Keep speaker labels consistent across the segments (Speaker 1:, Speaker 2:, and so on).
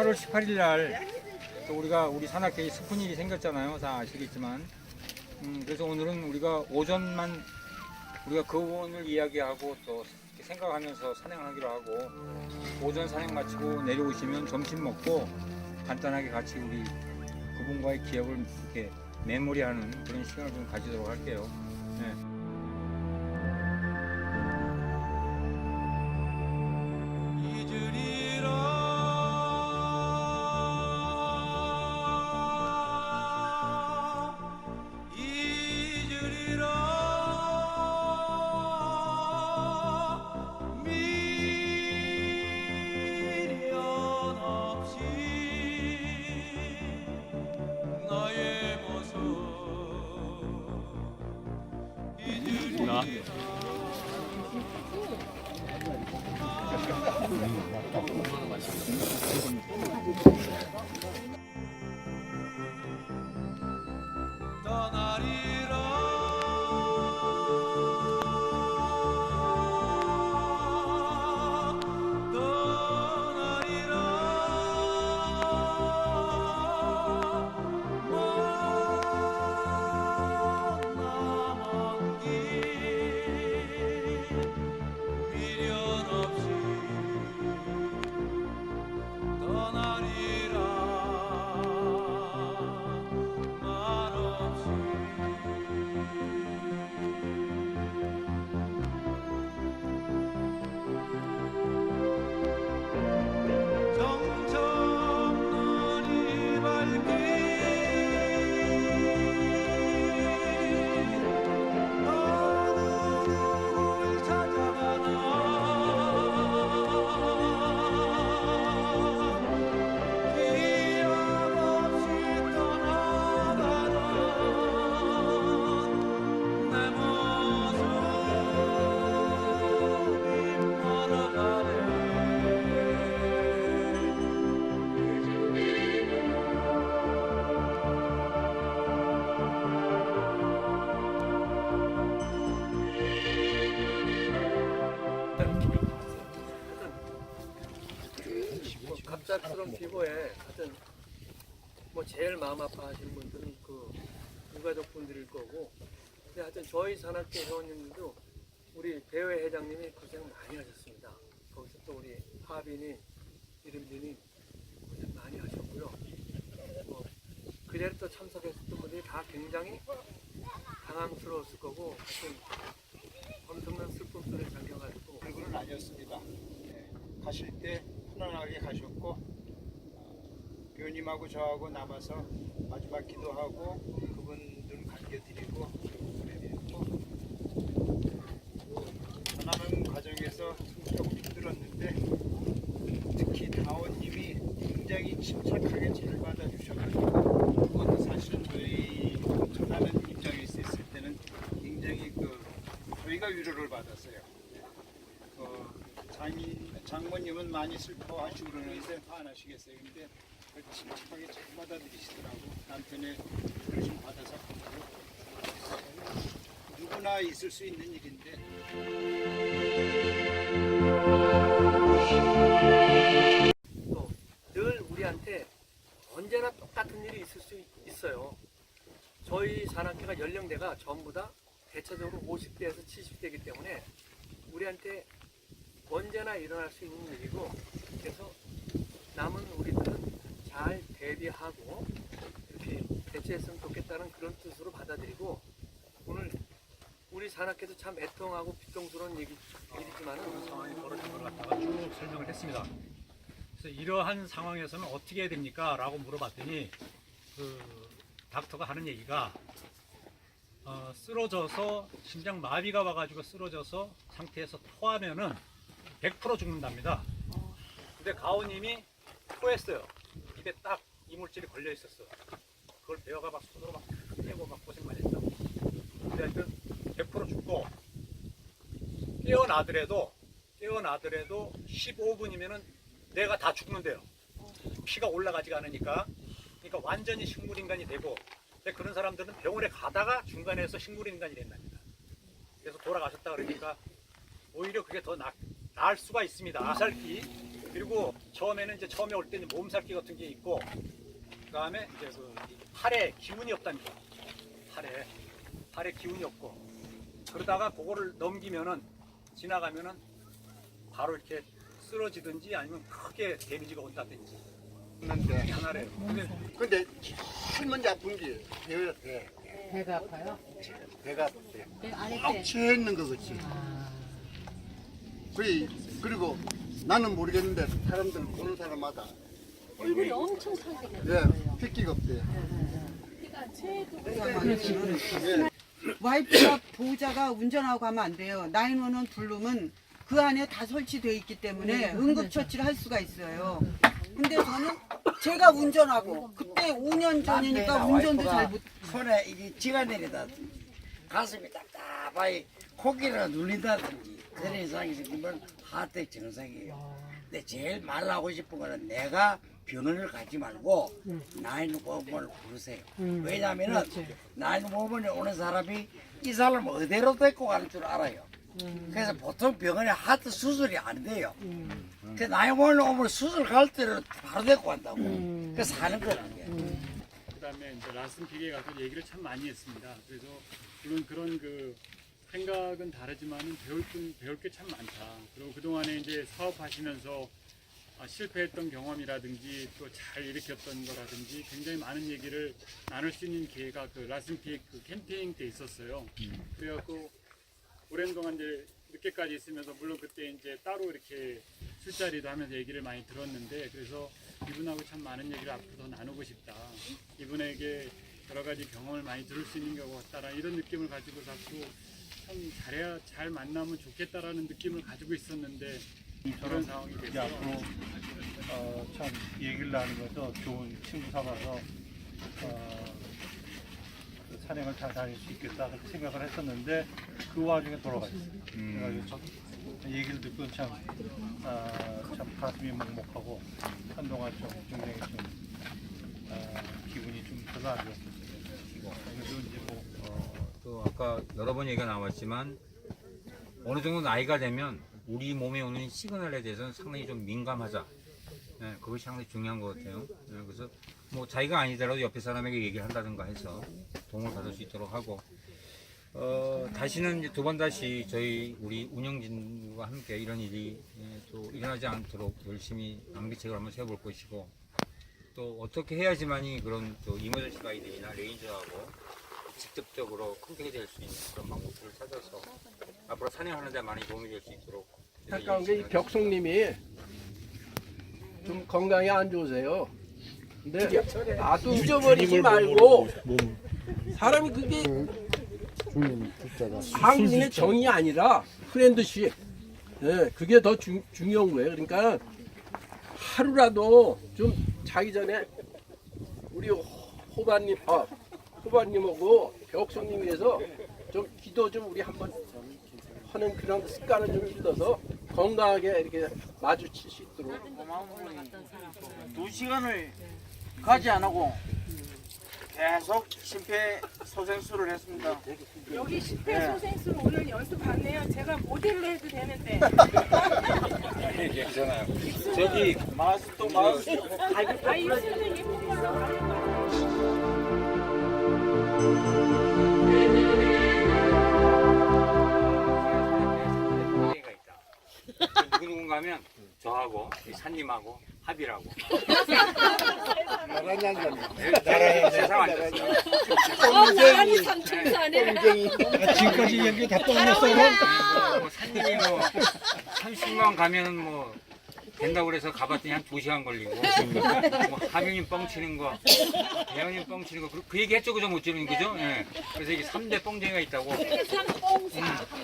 Speaker 1: 8월 18일 날 또 우리가 우리 산악회에 슬픈 일이 생겼잖아요. 다 아시겠지만. 음, 그래서 오늘은 우리가 오전만 우리가 그 부분을 이야기하고 또 생각하면서 산행하기로 하고 오전 산행 마치고 내려오시면 점심 먹고 간단하게 같이 우리 그분과의 기억을 이렇게 메모리하는 그런 시간을 좀 가지도록 할게요. 네.
Speaker 2: 정
Speaker 3: 갑작스러운 피고에 하여튼 뭐 제일 마음 아파하시는 분들은 그 유가족 분들일 거고 근데 하여튼 저희 산악회 회원님들도 우리 배회 회장님이 고생 많이 하셨습니다. 거기서 또 우리 하빈이 이름진이 고생 많이 하셨고요. 뭐그 자리에 또 참석했었던 분들이 다 굉장히 당황스러웠을 거고 하여튼 엄청난 슬픔 속에 잠겨가지고
Speaker 4: 그건 아니었습니다. 네, 가실 때 편안하게 가셨 고 어, 교님하고 저하고 남아서 마지막 기도하고 그분들 감겨드리고 보내드렸고 전하는 과정에서 조금 힘들었는데 특히 다원님이 굉장히 침착하게 잘 받아주셔가지고 그것도 사실은 저희 전하는 입장에 있을 때는 굉장히 그 저희가 위로를 받았어요. 어, 장인, 장모님은 많이 슬퍼하시고 그러는데 안 하시겠어요. 그걸 침착하게 잘 받아들이시더라고. 남편의 그러심 받아서 누구나 있을 수 있는 일인데
Speaker 3: 또 늘 우리한테 언제나 똑같은 일이 있을 수 있어요. 저희 산악회가 연령대가 전부 다 대체적으로 50대에서 70대이기 때문에 우리한테 언제나 일어날 수 있는 일이고 그래서 남은 우리들은 잘 대비하고 이렇게 대처했으면 좋겠다는 그런 뜻으로 받아들이고 오늘 우리 산악회도 참 애통하고 비통스러운 얘기, 일이지만은
Speaker 5: 상황이 벌어진 걸 갖다가 쭉 설명을 했습니다. 그래서 이러한 상황에서는 어떻게 해야 됩니까? 라고 물어봤더니 그 닥터가 하는 얘기가 어, 쓰러져서 심장 마비가 와가지고 쓰러져서 상태에서 토하면은 100% 죽는답니다. 근데 가오님이 토했어요. 입에 딱 이물질이 걸려 있었어. 그걸 배워가 막 손으로 막 떼고 막 고생 많이 했다. 근데 하여튼 100% 죽고 깨어나더라도 깨어나더라도 15분이면은 내가 다 죽는데요. 피가 올라가지가 않으니까. 그러니까 완전히 식물인간이 되고 근데 그런 사람들은 병원에 가다가 중간에서 식물인간이 된답니다. 그래서 돌아가셨다 그러니까 오히려 그게 더 나, 나을 수가 있습니다. 살기 그리고 처음에는 이제 처음에 올 때는 몸살기 같은 게 있고 그다음에 이제 그 팔에 기운이 없답니다. 팔에. 팔에 기운이 없고. 그러다가 그거를 넘기면은 지나가면은 바로 이렇게 쓰러지든지 아니면 크게 데미지가 온다든지. 그게 하나래요. 근데
Speaker 6: 근데 제일 먼저 아픈 게 배가 배
Speaker 7: 배가 아파요?
Speaker 6: 배가 아프대
Speaker 7: 배 안에
Speaker 6: 꽉
Speaker 7: 때.
Speaker 6: 채 있는 거 같이 그리 그리고 나는 모르겠는데 사람들 보는 사람마다
Speaker 7: 얼굴이 엄청 상하게
Speaker 6: 예 핏기가 없대
Speaker 8: 와이프가 보호자가 운전하고 가면 안 돼요. 나인원은 부르면 그 안에 다 설치되어 있기 때문에 응급처치를 할 수가 있어요. 근데 저는 제가 운전하고 그때 5년 전이니까 운전도 잘 못.
Speaker 9: 손에 이게 쥐가 내리다든지 가슴이 답답하게 코끼리가 눌린다든지 그런 이상이 생기면 하트의 증상이에요. 근데 제일 말하고 싶은 거는 내가 병원을 가지 말고 나인오번을 부르세요. 왜냐하면은 나인오번에 오는 사람이 이 사람 어디로 데리고 가는 줄 알아요. 그래서 보통 병원에 하트 수술이 안 돼요. 그 나인오번에 오면 수술 갈 때는 바로 데리고 간다고. 그래서 사는 거라는 게.
Speaker 10: 그다음에 이제 라슨 픽에 가서 얘기를 참 많이 했습니다. 그래서 물론 그런 그 생각은 다르지만은 배울 분 배울 게 참 많다. 그리고 그 동안에 이제 사업하시면서 아, 실패했던 경험이라든지 또 잘 일으켰던 거라든지 굉장히 많은 얘기를 나눌 수 있는 기회가 그 라슨 픽 그 캠페인 때 있었어요. 그래갖고 오랜 동안 이제 늦게까지 있으면서 물론 그때 이제 따로 이렇게 술자리도 하면서 얘기를 많이 들었는데 그래서 이분하고 참 많은 얘기를 앞으로 더 나누고 싶다. 이분에게 여러 가지 경험을 많이 들을 수 있는 것 같다라 이런 느낌을 가지고 자꾸 참 잘해야 잘 만나면 좋겠다라는 느낌을 가지고 있었는데 그런 상황이
Speaker 11: 이제
Speaker 10: 돼서
Speaker 11: 앞으로 어, 참 얘기를 나누면서 좋은 친구 삼아서 어, 그 산행을 잘 다닐 수 있겠다 그렇게 생각을 했었는데 그 와중에 돌아가셨어요. 그래가지고 참 얘기를 듣고 참, 아, 참 가슴이 먹먹하고 한동안 좀 굉장히 좀 아, 기분이 좀 별로 안 좋았어요. 그래서 이제
Speaker 1: 또 아까 여러 번 얘기가 나왔지만 어느 정도 나이가 되면 우리 몸에 오는 시그널에 대해서는 상당히 좀 민감하자. 네, 그것이 상당히 중요한 것 같아요. 네, 그래서 뭐 자기가 아니더라도 옆에 사람에게 얘기를 한다든가 해서 도움을 받을 수 있도록 하고 어, 다시는 두 번 다시 저희 우리 운영진과 함께 이런 일이 예, 또 일어나지 않도록 열심히 방비책을 한번 세워볼 것이고 또 어떻게 해야지만이 그런 또 이머전시 가이드나 레인저하고 직접적으로 컨택이 될수 있는 그런 방법들을 찾아서 앞으로 산행하는 데 많이 도움이 될 수 있도록
Speaker 3: 안타까운 게 이 벽송님이 좀 건강이 안 좋으세요. 근데 나도 잊어버리지 말고 사람이 그게 한국인의 정이 아니라 프렌드십. 예, 그게 더 중, 중요한 거예요. 그러니까 하루라도 좀 자기 전에 우리 호바님, 아, 호바님하고 벽송님 위해서 좀 기도 좀 우리 한번 하는 그런 습관을 좀 길러서 건강하게 이렇게 마주칠 수 있도록
Speaker 9: 두 시간을 가지 안 하고 계속 심폐소생술을 했습니다.
Speaker 12: 여기 심폐소생술 오늘 연습하네요. 제가 모델로 해도 되는데.
Speaker 1: 괜찮아요. 저기
Speaker 9: 마스도 마스
Speaker 12: 아, 이 수는 예쁜 걸로 가는 거.
Speaker 1: 가 있다. 누구 누군가 하면 저하고 이 산님하고 합의라고.
Speaker 6: 나란히 앉았네
Speaker 1: 나라에 세상.
Speaker 7: 나란히 삼천사네.
Speaker 11: 지금까지 얘기 다 떠났어.
Speaker 1: 뭐 산님이 뭐 30만 가면은 뭐 된다고 그래서 가봤더니 한 2시간 걸리고. 뭐 하민님 뻥치는 거 대현님 뻥치는 거 그, 그 얘기 했죠? 그죠 못 지는 그죠? 예. 그래서 이게 3대 뻥쟁이가 있다고.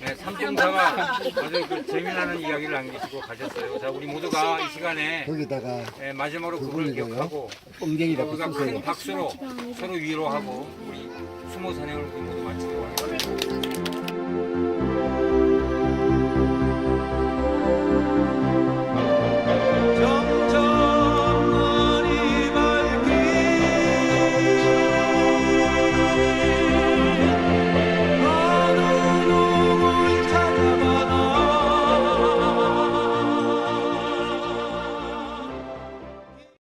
Speaker 1: 네, 삼총사가 아주 그 재미나는 이야기를 남기시고 가셨어요. 자 우리 모두가 이 시간에
Speaker 6: 거기다가
Speaker 1: 예, 마지막으로 그분을
Speaker 6: 그분이고요.
Speaker 1: 기억하고
Speaker 6: 뽕쟁이라고
Speaker 1: 우리가
Speaker 6: 쓰세요.
Speaker 1: 큰 박수로 서로 위로하고 우리 수모 산행을 우리 모두